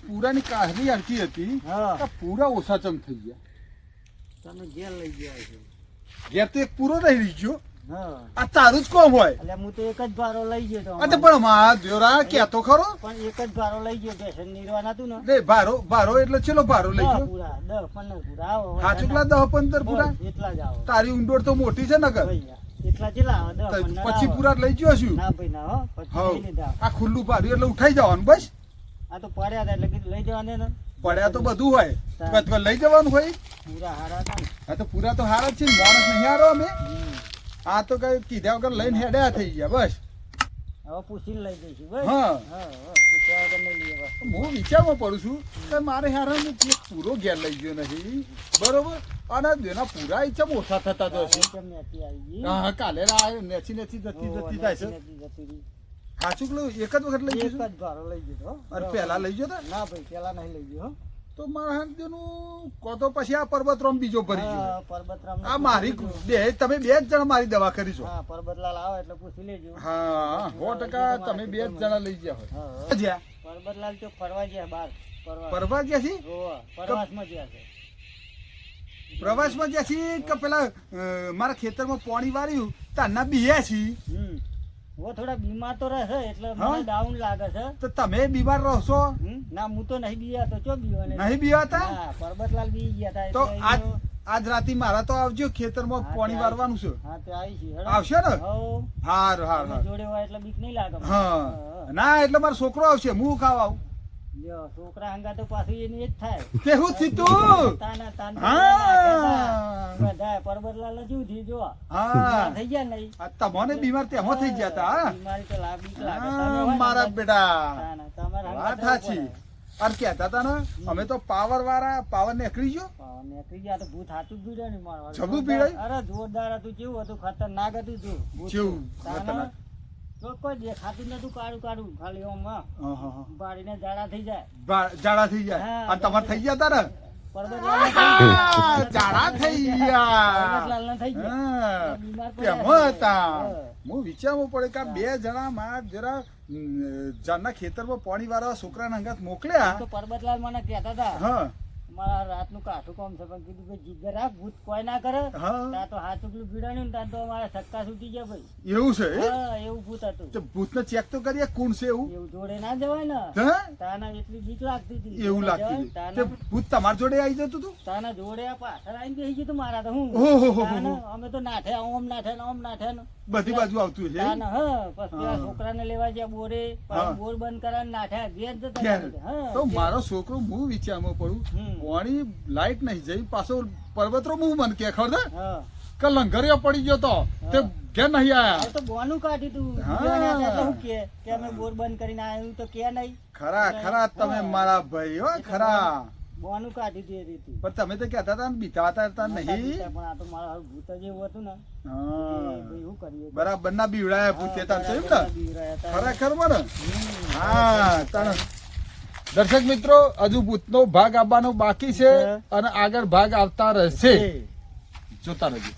પૂરાની કાહરી હરકી હતી પૂરા ઓછા ચમ થઈ ગયા તમે ઘેર લઈ ગયા છો ઘેર તો એક પૂરો રહી રહી ગયો આ તારું જ કોમ હોય એટલે હું તો એક જ ભારો લઈ ગયો તો પણ મારા દેવરા કેતો ખરો પણ એક જ ભારો લઈ ગયો પેશન નિર્વાણ હતું ને ભારો ભારો એટલે ચેલો ભારો લઈ ગયો? પૂરા દસ પંદર પૂરા આવો હા ચુકલા દહ પંદર પૂરા એટલા જ આવો તારી ઊંડોળ તો મોટી છે નગર એટલા પંદર પછી. પૂરા લઈ ગયો છું. ના ભાઈ ના હો પછી લીધા. આ ખુલ્લું પાડ્યું એટલે ઉઠાઈ જવાનું બસ? આ તો પડ્યા હતા એટલે કીધું લઈ જવા ને પડ્યા તો બધું હોય. લઈ જવાનું હોય. પૂરા હારા હા તો પૂરા તો હારા જ છે ને, માણસ નહીં હારો અમે. આ તો કઈ કીધા વગર લઈને હેડ્યા થઈ ગયા બસ. હવે પૂછીને લઈ જઈશું બસ. હા. પૂછ્યા વગર નહીં લઈએ હું વિચારમાં પડું છું કે મારે હારા પૂરો ઘેર લઈ ગયો નથી. બરોબર? અને એના પૂરા ઈચ્છા ઓછા થતા તો હશે? હા કાલે નેચી નેચી જતી થાય છે. સાચું એક જ વખત લઈ એક જ ભારો લઈ ગયો તો, પહેલા લઈ ગયો ના ભાઈ નહીં લઈ ગયો તો મારા કો તો પછી આ પર્વતરામ બીજો ભરી ગયો. હા, આ મારી બે તમે બે જ જણા મારી દવા કરી છો. હા પરબતલાલ આવે એટલે પૂછી લેજો. હા સો ટકા તમે બે જ જણા લઈ ગયા હોય. હા. પરબતલાલ તો ફરવા ગયા બાર ફરવા. ગયા છી? પ્રવાસમાં ગયા છે. પ્રવાસમાં જ્યાં છી કે પેલા મારા ખેતરમાં પાણી વાળ્યું તાના બીયા છી હું થોડા બીમાર તો રહે એટલે મને ડાઉન લાગે છે. તો તમે બીમાર રહો છો? ના હું તો નહીં બીયાતો ચો બીવાને નહીં બીવાતા પરબતલાલ બી ગયા તા તો આજ આજ રાતે મારા તો આવજો ખેતરમાં પાણી વારવાનું છે. હા તે આવી છે આવશે ને? હાર હાર જોડે હોય એટલે બીક નહીં લાગે હા. ના એટલે મારો છોકરો આવશે હું ખાવા આવું. લ્યો, છોકરા હંગા તો પાછું એની જ થાય. કેવું થયું તું? તાના તાન હા. બધા પરબતલાલ ને શું જો. હા. થઈ ગયા નહીં. આ તમને બીમાર તેમાં થઈ ગયા તા બીમારી તો લાગ લાગે. તમે હા, હોય ને મારા બેટા. તમારા વાત સાચી. પડે. કહેતા તા ને અમે તો પાવર વાળા પાવર નીકળી ગયો. નીકળી ગયા તો ભૂત હાથું જ પીડ્યો ને પીડાય? અરે જોરદાર હતું કેવું હતું? ખતરનાક હતું તું. ભૂત કેવું? ખતરનાક? તો કોઈ દેખાતું નતું કાળું કાળું ખાલી ઓમ. બાળીને જાડા થઈ જાય. જાડા થઈ જાય? અને તમારે થઈ ગયા તા ને પરબતલાલને થઈ ગયા. આ, જાડા થઈ ગયા. થઈ ગયા. હા. હતા? વિચારવું પડે કે બે જણા માં જરા જાના ખેતરમાં પાણી વાળા છોકરાના અંગાત મોકલ્યા? તો પરબતલાલ મને કહેતા હતા. હા. મારા રાતનું કાઠું કોમ છે પણ કીધું કે જીગર રાખ ભૂત કોઈ ના કરે. તા ત્યાં તો હાથ ઉકલું ભીડાણ્યું ત્યાં તો અમારા સક્કા છૂટી ગયા ભાઈ. એવું છે હા એવું ભૂત હતું. તો ભૂતને ચેક તો કરીએ કોણ છે એવું? એવું જોડે ના જવાય ને. તાના એટલી બીક લાગતી હતી. એવું લાગતું તે ભૂત તમારી જોડે આવી જતું હતું તાના જોડે આ પાછળ આવીને બેસી ગયું મારા તો હું. અમે તો નાઠે ઓમ નાઠે ઓમ નાઠે બધી બાજુ આવતું છે. છોકરાને લેવા જ્યાં બોરે બોર બંધ કરાવીને નાઠ્યા ઘેર જતા તો મારો છોકરો હું વિચારમાં પડું પાણી લાઈટ નહીં જઈ પાછો પર્વતરો હું મને કે ખબર હા. કે લંગરિયો પડી ગયો તો તે કે નહીં આયા? તો બોનું કાઢી તું હા. હતા કે કે અમે બોર બંધ કરીને આવ્યું તો કે નહીં. ખરા ખરા તમે મારા ભાઈ હો ખરા. બોનું કાઢી દે રીતે પણ તમે તો કહેતા હતા ને બીતા હતા નહીં? પણ આ તો મારા ભૂત જ એવું હતું ને. હા. શું કરીએ? બરાબર ના બીવડાયા પૂછે તાર છે એમ ને? હતા. ખરેખર મને? હા તાર દર્શક મિત્રો હજુ ભૂતનો ભાગ આવવાનો બાકી છે અને આગળ ભાગ આવતા રહેશે. જોતા રહેજો.